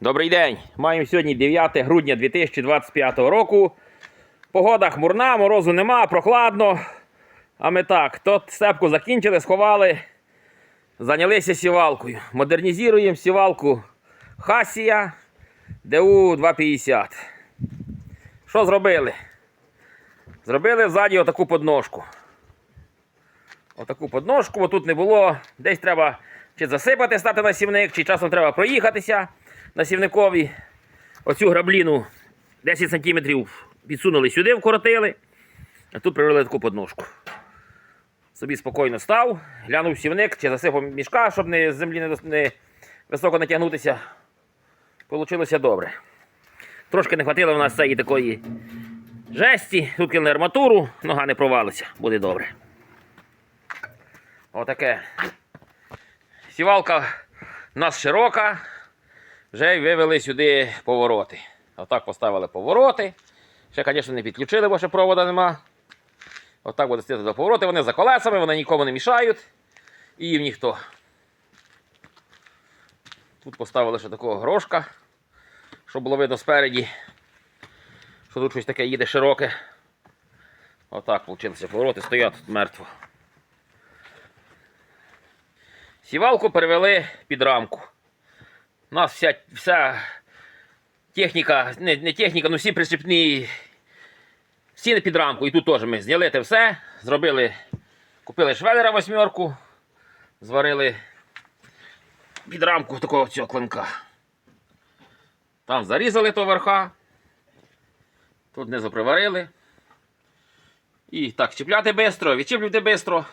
Добрий день. Маємо сьогодні 9 грудня 2025 року. Погода хмурна, морозу нема, прохладно. А ми так, то степку закінчили, сховали, зайнялися сівалкою. Модернізуємо сівалку Хасія ДУ 250. Що зробили? Зробили ззаді отаку подножку. Отаку подножку, бо тут не було. Десь треба чи засипати, стати на сівник, чи часом треба проїхатися на сівникові. Оцю грабліну 10 см підсунули сюди, вкоротили, а тут привели таку подножку. Собі спокійно став, глянув сівник, чи засипав мішка, щоб не, з землі не, не високо натягнутися. Получилося добре. Трошки не хватило в нас цієї такої жесті. Тут кинули арматуру, нога не провалиться, буде добре. Отаке. Сівалка у нас широка. Вже й вивели сюди повороти. Отак поставили повороти. Ще, звісно, не підключили, бо ще провода нема. Отак буде стояти до повороти. Вони за колесами, вони нікому не мішають. І їм ніхто. Тут поставили ще такого грошка, щоб було видно спереді. Що тут щось таке їде широке. Отак вийшло. Повороти стоять тут мертво. Сівалку перевели під рамку. У нас вся, вся техніка, не, не техніка, ну всі причепні, не під рамку. І тут теж ми зняли те все, зробили, купили швелера восьмерку, зварили під рамку такого цього клинка. Там зарізали то верха, тут не заприварили. І так, чіпляти швидко, відчіплювати швидко.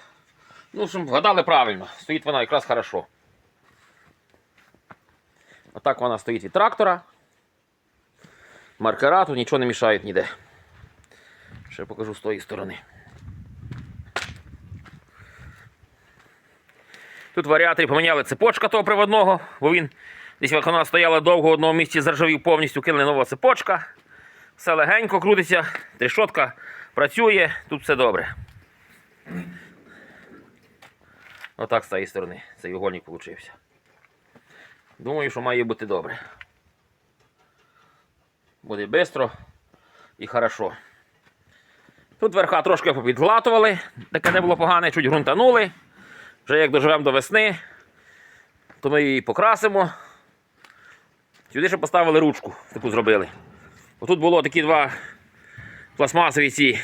Ну, щоб вгадали правильно, стоїть вона якраз хорошо. Отак вона стоїть від трактора. Маркера тут нічого не мішають ніде. Ще покажу з тої сторони. Тут в варіаторі поміняли цепочка того приводного, бо він десь вона стояла довго в одному місці, заржавів повністю, кинули нова цепочка. Все легенько крутиться, трішотка працює, тут все добре. Отак з цієї сторони цей угольник получився. Думаю, що має бути добре. Буде швидко і хорошо. Тут верха трошки попідглатували, таке не було погане, чуть ґрунтанули. Вже як доживемо до весни, то ми її покрасимо. Сюди ще поставили ручку, таку зробили. Отут було такі два пластмасові ці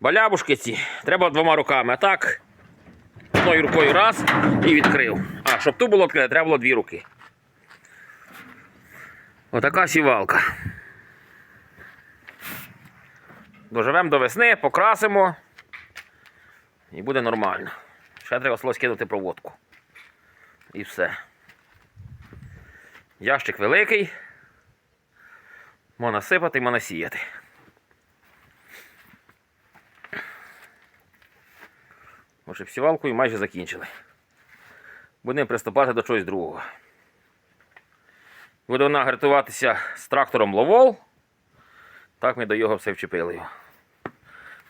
балябушки ці. Треба двома руками. А так, одною рукою раз і відкрив. А, щоб тут було відкрите, треба було дві руки. Отака сівалка. Доживемо до весни, покрасимо і буде нормально. Ще треба слось кинути проводку. І все. Ящик великий. Можна сипати, можна сіяти. Може, сівалкою майже закінчили. Будемо приступати до чогось другого. Буде вона гартуватися з трактором Ловол. Так ми до його все вчепили.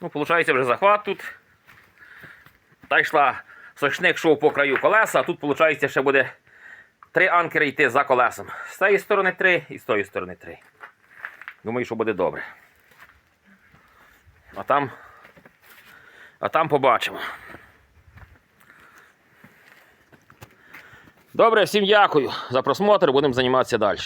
Ну, виходить, вже захват тут. Та йшла сочник йшов по краю колеса, а тут, виходить, ще буде три анкери йти за колесом. З цієї сторони три і з тої сторони три. Думаю, що буде добре. А там, а там побачимо. Добре, всім дякую за просмотр. Будемо займатися далі.